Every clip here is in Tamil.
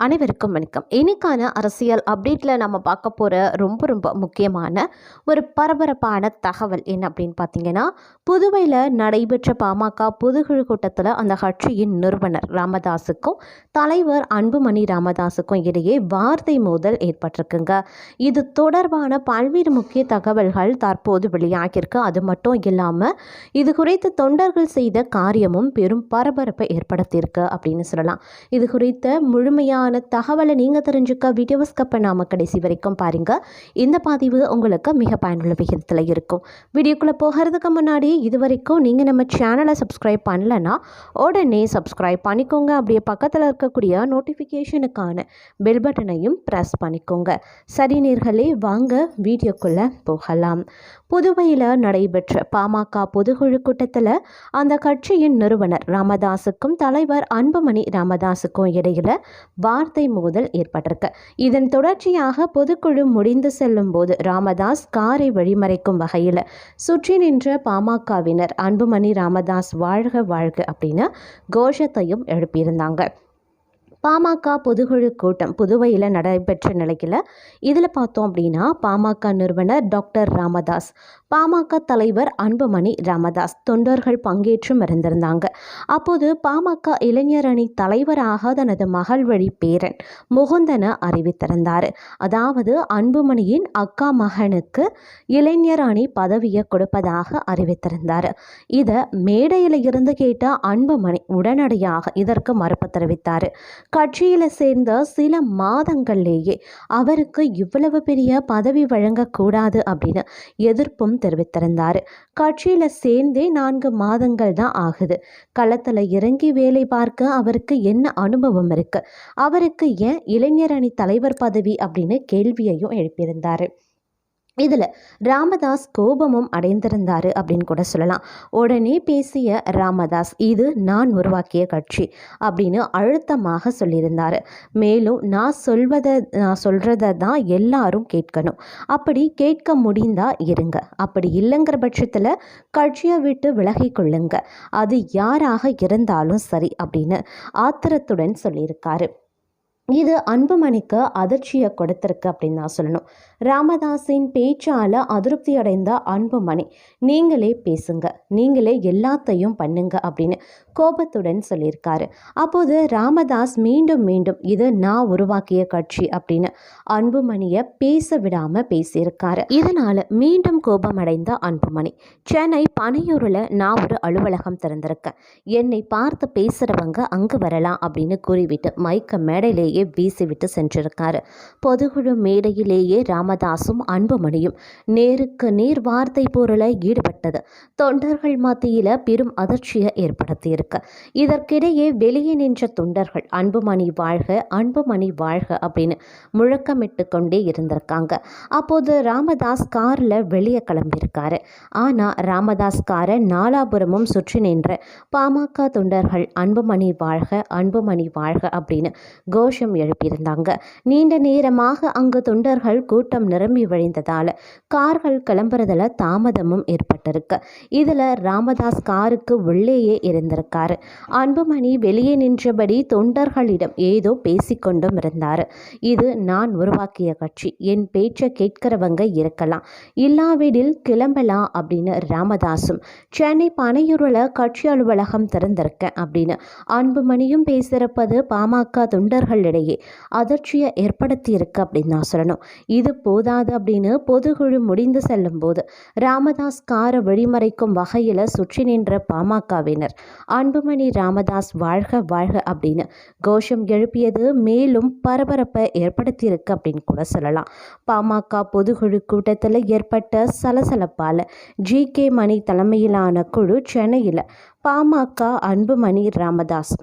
அனைவருக்கும் வணக்கம். இன்னைக்கான அரசியல் அப்டேட்டில் நம்ம பார்க்க போகிற ரொம்ப ரொம்ப முக்கியமான ஒரு பரபரப்பான தகவல் என்ன அப்படின்னு பார்த்தீங்கன்னா புதுவையில் நடைபெற்ற பாமக பொதுக்குழு கூட்டத்தில் அந்த கட்சியின் நிறுவனர் ராமதாஸுக்கும் தலைவர் அன்புமணி ராமதாஸுக்கும் இடையே வார்த்தை மோதல் ஏற்பட்டிருக்குங்க. இது தொடர்பான பல்வேறு முக்கிய தகவல்கள் தற்போது வெளியாகியிருக்கு. அது மட்டும் இல்லாமல் இது குறித்து தொண்டர்கள் செய்த காரியமும் பெரும் பரபரப்பை ஏற்படுத்தியிருக்கு அப்படின்னு சொல்லலாம். இது குறித்த முழுமையாக முழுமையான தகவலை நீங்கள் தெரிஞ்சுக்க வீடியோஸ் ஸ்கப்பை நாம கடைசி வரைக்கும் பாருங்கள் இந்த பதிவு உங்களுக்கு மிக பயனுள்ள விகிதத்தில் இருக்கும். வீடியோக்குள்ளே போகிறதுக்கு முன்னாடி இது வரைக்கும் நீங்கள் நம்ம சேனலை சப்ஸ்கிரைப் பண்ணலன்னா உடனே சப்ஸ்கிரைப் பண்ணிக்கோங்க. அப்படியே பக்கத்தில் இருக்கக்கூடிய நோட்டிஃபிகேஷனுக்கான பெல் பட்டனையும் ப்ரெஸ் பண்ணிக்கோங்க. சரி நேர்களே வாங்க வீடியோக்குள்ளே போகலாம். புதுவையில் நடைபெற்ற பாமக பொதுக்குழு கூட்டத்தில் அந்த கட்சியின் நிறுவனர் ராமதாஸுக்கும் தலைவர் அன்புமணி ராமதாஸுக்கும் இடையில வார்த்தை மோதல் ஏற்பட்டிருக்கு. இதன் தொடர்ச்சியாக பொதுக்குழு முடிந்து செல்லும் போது ராமதாஸ் காரை வழிமறைக்கும் வகையில் சுற்றி நின்ற பாமகவினர் அன்புமணி ராமதாஸ் வாழ்க வாழ்க அப்படின்னு கோஷத்தையும் எழுப்பியிருந்தாங்க. பாமக பொதுக்குழு கூட்டம் புதுவையில் நடைபெற்ற நிலையில் இதில் பார்த்தோம் அப்படின்னா பாமக நிறுவனர் டாக்டர் ராமதாஸ் பாமக தலைவர் அன்புமணி ராமதாஸ் தொண்டர்கள் பங்கேற்றும் இருந்திருந்தாங்க. அப்போது பாமக இளைஞர் அணி தலைவராக தனது மகள் வழி பேரன் முகுந்தன அறிவித்திருந்தார். அதாவது அன்புமணியின் அக்கா மகனுக்கு இளைஞர் அணி பதவியை கொடுப்பதாக அறிவித்திருந்தார். இதை மேடையில் இருந்து கேட்ட அன்புமணி உடனடியாக இதற்கு மறுப்பு தெரிவித்தார். கட்சியில் சேர்ந்த சில மாதங்கள்லேயே அவருக்கு இவ்வளவு பெரிய பதவி வழங்கக்கூடாது அப்படின்னு எதிர்ப்பும் தெரிவித்திருந்தார். கட்சியில் சேர்ந்தே நான்கு மாதங்கள் தான் ஆகுது. களத்தில் இறங்கி வேலை பார்க்க அவருக்கு என்ன அனுபவம் இருக்குது அவருக்கு ஏன் இளைஞர் அணி தலைவர் பதவி அப்படின்னு கேள்வியையும் எழுப்பியிருந்தார். இதில் ராமதாஸ் கோபமும் அடைந்திருந்தார் அப்படின்னு கூட சொல்லலாம். உடனே பேசிய ராமதாஸ் இது நான் உருவாக்கிய கட்சி அப்படின்னு அழுத்தமாக சொல்லியிருந்தார். மேலும் நான் சொல்வதை நான் சொல்கிறத தான் எல்லாரும் கேட்கணும். அப்படி கேட்க முடிந்தா இருங்க. அப்படி இல்லைங்கிற பட்சத்தில் கட்சியை விட்டு விலகி கொள்ளுங்க. அது யாராக இருந்தாலும் சரி அப்படின்னு ஆத்திரத்துடன் சொல்லியிருக்காரு. இது அன்புமணிக்கு அதிர்ச்சியை கொடுத்துருக்கு அப்படின்னு தான் சொல்லணும். ராமதாஸின் பேச்சால் அதிருப்தி அடைந்த அன்புமணி நீங்களே பேசுங்க நீங்களே எல்லாத்தையும் பண்ணுங்க அப்படின்னு கோபத்துடன் சொல்லியிருக்காரு. அப்போது ராமதாஸ் மீண்டும் மீண்டும் இது நான் உருவாக்கிய கட்சி அப்படின்னு அன்புமணியை பேச விடாமல் பேசியிருக்காரு. இதனால் மீண்டும் கோபமடைந்த அன்புமணி சென்னை பனையூரில் நான் ஒரு அலுவலகம் திறந்திருக்கேன். என்னை பார்த்து பேசுகிறவங்க அங்கு வரலாம் அப்படின்னு கூறிவிட்டு மைக்க மேடையிலேயே வீசிவிட்டு சென்றிருக்காரு. பொதுக்குழு மேடையிலேயே ராமதாஸும் அன்புமணியும் நேருக்கு நேர் வார்த்தை பொருளை ஈடுபட்டது. தொண்டர்கள் மத்தியில் பெரும் அதிர்ச்சியை ஏற்படுத்தியிருக்கு. இதற்கிடையே வெளியே நின்ற தொண்டர்கள் அன்புமணி வாழ்க அன்புமணி வாழ்க அப்படின்னு முழக்கமிட்டு கொண்டே இருந்திருக்காங்க. அப்போது ராமதாஸ் காரில் வெளியே கிளம்பியிருக்காரு. ஆனால் ராமதாஸ் காரை நாலாபுரமும் சுற்றி நின்ற பாமக தொண்டர்கள் அன்புமணி வாழ்க அன்புமணி வாழ்க அப்படின்னு கோஷம் எழுப்பியிருந்தாங்க. நீண்ட நேரமாக அங்கு தொண்டர்கள் கூட்டம் நிரம்பி வழிந்ததால் கார்கள் கிளம்புறதுல தாமதமும் ஏற்பட்டிருக்கு. இதில் ராமதாஸ் காருக்கு உள்ளேயே இருக்கார் அன்புமணி வெளியே நின்றபடி தொண்டர்களிடம் ஏதோ பேசிக்கொண்டும் இருந்தார். இது நான் உருவாக்கிய கட்சி. என் பேச்சை கேட்கிறவங்க இருக்கலாம். இல்லாவிடில் கிளம்பலாம் அப்படின்னு ராமதாஸும் சென்னை பனையூரில் கட்சி அலுவலகம் திறந்திருக்கேன் அப்படின்னு அன்புமணியும் பேசியிருப்பது பாமக தொண்டர்களிடையே அதிர்ச்சியை ஏற்படுத்தியிருக்கு அப்படின்னு நான் சொல்லணும். இது போதாது அப்படின்னு பொதுக்குழு முடிந்து செல்லும் போது ராமதாஸ் காரை வழிமறைக்கும் வகையில் சுற்றி நின்ற பாமகவினர் அன்புமணி ராமதாஸ் வாழ்க வாழ்க அப்படின்னு கோஷம் எழுப்பியது மேலும் பரபரப்பை ஏற்படுத்தியிருக்கு அப்படின்னு கூட சொல்லலாம். பாமக பொதுக்குழு கூட்டத்தில் ஏற்பட்ட சலசலப்பால் ஜி. கே. மணி தலைமையிலான குழு சென்னையில் பாமக அன்புமணி ராமதாஸ்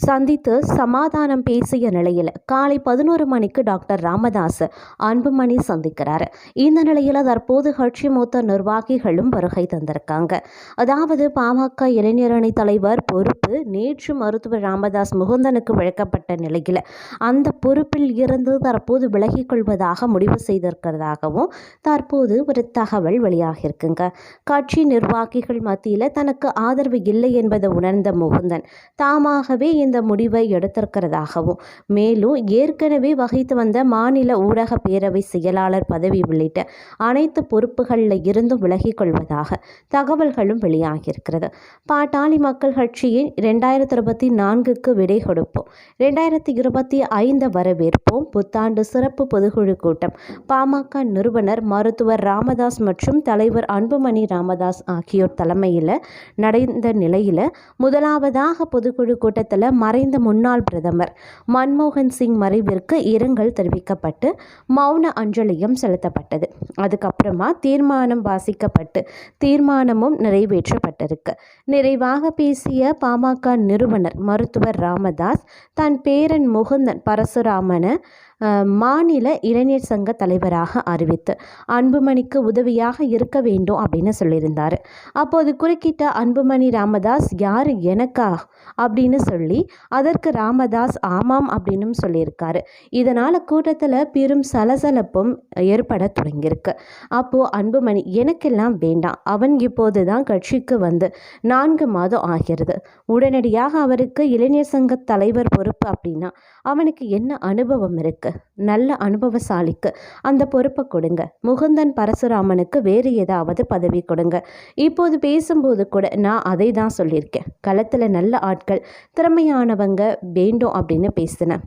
சந்தித்து சமாதானம் பேசிய நிலையில் காலை பதினோரு மணிக்கு டாக்டர் ராமதாஸ் அன்புமணி சந்திக்கிறார். இந்த நிலையில் தற்போது கட்சி மூத்த நிர்வாகிகளும் வருகை தந்திருக்காங்க. அதாவது பாமக இளைஞரணி தலைவர் பொறுப்பு நேற்று மருத்துவர் ராமதாஸ் முகுந்தனுக்கு வழங்கப்பட்ட நிலையில் அந்த பொறுப்பில் இருந்து தற்போது விலகிக் கொள்வதாக முடிவு செய்திருக்கிறதாகவும் தற்போது ஒரு தகவல் வெளியாகியிருக்குங்க. கட்சி நிர்வாகிகள் மத்தியில் தனக்கு ஆதரவு இல்லை என்பதை உணர்ந்த முகுந்தன் தாமாகவே இந்த இந்த முடிவை எடுத்திருக்கிறதாகவும் மேலும் ஏற்கனவே வகித்து வந்த மாநில ஊடக பேரவை செயலாளர் பதவி உள்ளிட்ட அனைத்து பொறுப்புகளில் இருந்தும் விலகிக் கொள்வதாக தகவல்களும் வெளியாகியிருக்கிறது. பாட்டாளி மக்கள் கட்சியின் ரெண்டாயிரத்தி இருபத்தி நான்குக்கு விடை கொடுப்போம். ரெண்டாயிரத்தி இருபத்தி ஐந்து வரவேற்போம். புத்தாண்டு சிறப்பு பொதுக்குழு கூட்டம். பாமக நிறுவனர் மருத்துவர் ராமதாஸ் மற்றும் தலைவர் அன்புமணி ராமதாஸ் ஆகியோர் தலைமையில் நடந்த நிலையில் முதலாவதாக பொதுக்குழு கூட்டத்தில் மறைந்த முன்னாள் பிரதமர் மன்மோகன் சிங் மறைவிற்கு இரங்கல் தெரிவிக்கப்பட்டு மௌன அஞ்சலியும் செலுத்தப்பட்டது. அதுக்கப்புறமா தீர்மானம் வாசிக்கப்பட்டு தீர்மானமும் நிறைவேற்றப்பட்டிருக்கு. நிறைவாக பேசிய பாமக நிறுவனர் மருத்துவர் ராமதாஸ் தன் பேரன் முகுந்தன் பரசுராமனை மாநில இளைஞர் சங்க தலைவராக அறிவித்து அன்புமணிக்கு உதவியாக இருக்க வேண்டும் அப்படின்னு சொல்லியிருந்தார். அப்போது குறுக்கிட்ட அன்புமணி ராமதாஸ் யார் எனக்கா? அப்படின்னு சொல்லி அதற்கு ராமதாஸ் ஆமாம் அப்படின்னும் சொல்லியிருக்காரு. இதனால் கூட்டத்தில் பெரும் சலசலப்பும் ஏற்பட தொடங்கியிருக்கு. அப்போது அன்புமணி எனக்கெல்லாம் வேண்டாம். அவன் இப்போது தான் கட்சிக்கு வந்து நான்கு மாதம் ஆகிறது. உடனடியாக அவருக்கு இளைஞர் சங்க தலைவர் பொறுப்பு அப்படின்னா அவனுக்கு என்ன அனுபவம் இருக்கு? நல்ல அனுபவசாலிக்கு. அந்த பொறுப்பை கொடுங்க. முகுந்தன் பரசுராமனுக்கு வேறு ஏதாவது பதவி கொடுங்க. இப்போது பேசும்போது கூட நான் அதை தான் சொல்லியிருக்கேன். களத்தில் நல்ல ஆட்கள் திறமையானவங்க வேண்டும் அப்படின்னு பேசினேன்.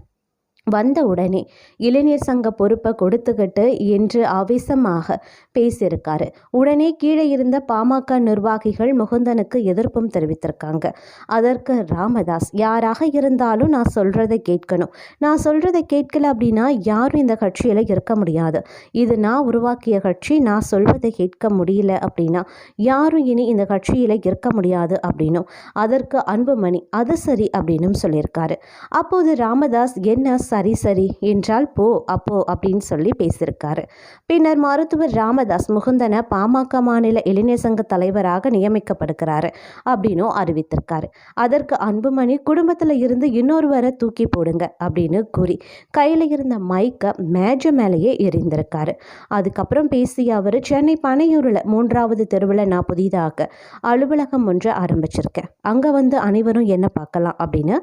வந்த உடனே இளைஞர் சங்க பொறுப்பை கொடுத்துக்கிட்டு என்று ஆவேசமாக பேசியிருக்காரு. உடனே கீழே இருந்த பாமக நிர்வாகிகள் முகுந்தனுக்கு எதிர்ப்பும் தெரிவித்திருக்காங்க. அதற்கு ராமதாஸ் யாராக இருந்தாலும் நான் சொல்கிறத கேட்கணும். நான் சொல்கிறத கேட்கல அப்படின்னா யாரும் இந்த கட்சியில் இருக்க முடியாது. இது நான் உருவாக்கிய கட்சி நான் சொல்வதை கேட்க முடியல அப்படின்னா யாரும் இனி இந்த கட்சியில் இருக்க முடியாது அப்படின்னும். அதற்கு அன்புமணி அது சரி அப்படின்னும் சொல்லியிருக்காரு. அப்போது ராமதாஸ் என்ன சரி சரி என்றால் போ அப்போ அப்படின்னு சொல்லி பேசியிருக்காரு. பின்னர் மருத்துவர் ராமதாஸ் முகுந்தனை பாமக மாநில இளைஞர் சங்க தலைவராக நியமிக்கப்படுகிறாரு அப்படின்னும் அறிவித்திருக்காரு. அதற்கு அன்புமணி குடும்பத்தில் இருந்து இன்னொருவரை தூக்கி போடுங்க அப்படின்னு கூறி கையில் இருந்த மைக்கை மேஜ மேலேயே எரிந்திருக்காரு அதுக்கப்புறம் பேசிய அவர் சென்னை பனையூரில் மூன்றாவது தெருவில் நான் புதிதாக அலுவலகம் ஒன்று ஆரம்பிச்சிருக்கேன். அங்கே வந்து அனைவரும் என்ன பார்க்கலாம்? அப்படின்னு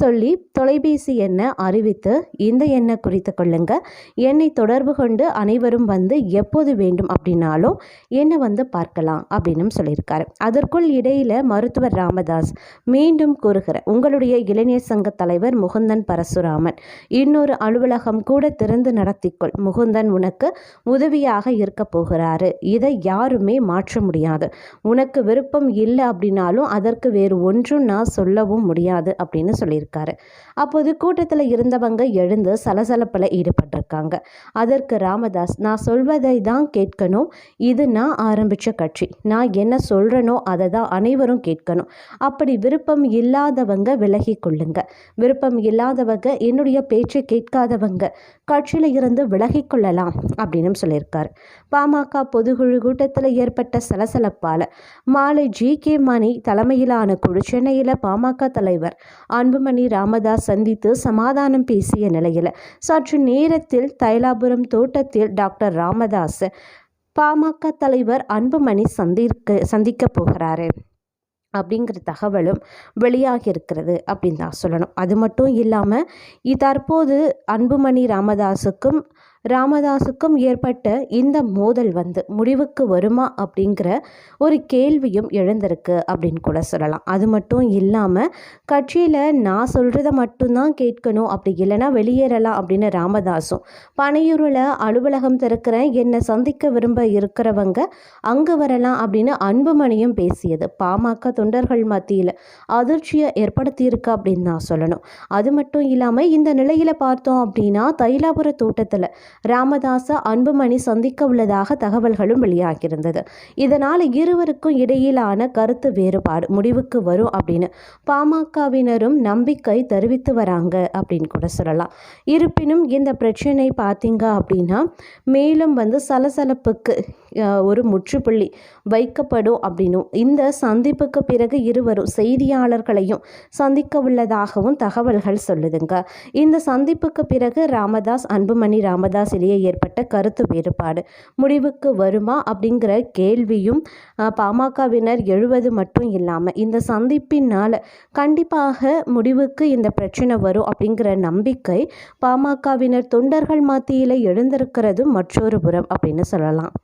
சொல்லி தொலைபேசி எண்ணை அறிவித்து இந்த எண்ணை குறித்து கொள்ளுங்க. என்னை தொடர்பு கொண்டு அனைவரும் வந்து எப்போது வேண்டும் அப்படின்னாலும் என்னை வந்து பார்க்கலாம் அப்படின்னு சொல்லியிருக்காரு. அதற்குள் இடையில மருத்துவர் ராமதாஸ் மீண்டும் கூறுகிற உங்களுடைய இளைஞர் சங்க தலைவர் முகுந்தன் பரசுராமன் இன்னொரு அலுவலகம் கூட திறந்து நடத்திக்கொள். முகுந்தன் உனக்கு உதவியாக இருக்க போகிறாரு. இதை யாருமே மாற்ற முடியாது. உனக்கு விருப்பம் இல்லை அப்படின்னாலும் அதற்கு வேறு ஒன்றும் நான் சொல்லவும் முடியாது அப்படின்னு சொல்லியிருக்காரு. அப்போது கூட்டத்தில் இருந்தவங்க எழுந்து சலசலப்பில் ஈடுபட்டிருக்காங்க. அதற்கு ராமதாஸ் நான் சொல்வதை தான் கேட்கணும். இது நான் ஆரம்பித்த கட்சி. நான் என்ன சொல்கிறனோ அதை தான் அனைவரும் கேட்கணும். அப்படி விருப்பம் இல்லாதவங்க விலகி கொள்ளுங்க. விருப்பம் இல்லாதவங்க என்னுடைய பேச்சை கேட்காதவங்க கட்சியில் இருந்து விலகி கொள்ளலாம் அப்படின்னு சொல்லியிருக்காரு. பாமக பொதுக்குழு கூட்டத்தில் ஏற்பட்ட சலசலப்பால் மாலை ஜி. கே. மணி தலைமையிலான குழு சென்னையில் பாமக தலைவர் அன்புமணி ராமதாஸ் சந்தித்து சமாதானம் பேசி பேசிய நிலையில் சற்று நேரத்தில் தைலாபுரம் தோட்டத்தில் டாக்டர் ராமதாஸ் பாமக தலைவர் அன்புமணி சந்திக்க சந்திக்க போகிறாரு அப்படிங்கிற தகவலும் வெளியாகி இருக்கிறது அப்படின்னு தான் சொல்லணும். அது மட்டும் இல்லாமல் தற்போது அன்புமணி ராமதாஸுக்கும் ராமதாஸுக்கும் ஏற்பட்ட இந்த மோதல் வந்து முடிவுக்கு வருமா அப்படிங்கிற ஒரு கேள்வியும் எழுந்திருக்கு அப்படின்னு கூட சொல்லலாம். அது மட்டும் இல்லாமல் கட்சியில் நான் சொல்கிறத மட்டும்தான் கேட்கணும். அப்படி இல்லைன்னா வெளியேறலாம் அப்படின்னு ராமதாஸும் பனையூரில் அலுவலகம் திறக்கிறேன் என்னை சந்திக்க விரும்ப இருக்கிறவங்க அங்கே வரலாம் அப்படின்னு அன்புமணியும் பேசியது. பாமக தொண்டர்கள் மத்தியில் அதிர்ச்சியை ஏற்படுத்தியிருக்கு அப்படின்னு நான் சொல்லணும். அது மட்டும் இல்லாமல் இந்த நிலையில் பார்த்தோம் அப்படின்னா தைலாபுர தோட்டத்தில் ராமதாச அன்புமணி சந்திக்க உள்ளதாக தகவல்களும் வெளியாகியிருந்தது. இதனால் இருவருக்கும் இடையிலான கருத்து வேறுபாடு முடிவுக்கு வரும் அப்படின்னு பாமகவினரும் நம்பிக்கை தெரிவித்து வராங்க அப்படின்னு கூட சொல்லலாம். இருப்பினும் இந்த பிரச்சனை பார்த்தீங்க அப்படின்னா மேலும் வந்து சலசலப்புக்கு ஒரு முற்றுப்புள்ளி வைக்கப்படும் அப்படின்னும். இந்த சந்திப்புக்கு பிறகு இருவரும் செய்தியாளர்களையும் சந்திக்க உள்ளதாகவும் தகவல்கள் சொல்லுதுங்க. இந்த சந்திப்புக்கு பிறகு ராமதாஸ் அன்புமணி ராமதாஸ் இடையே ஏற்பட்ட கருத்து வேறுபாடு. முடிவுக்கு வருமா அப்படிங்கிற கேள்வியும் பாமகவினர் எழுவது மட்டும் இல்லாமல் இந்த சந்திப்பினால் கண்டிப்பாக முடிவுக்கு இந்த பிரச்சனை வரும் அப்படிங்கிற நம்பிக்கை பாமகவினர் தொண்டர்கள் மத்தியில் எழுந்திருக்கிறது மற்றொரு புறம் அப்படின்னு சொல்லலாம்.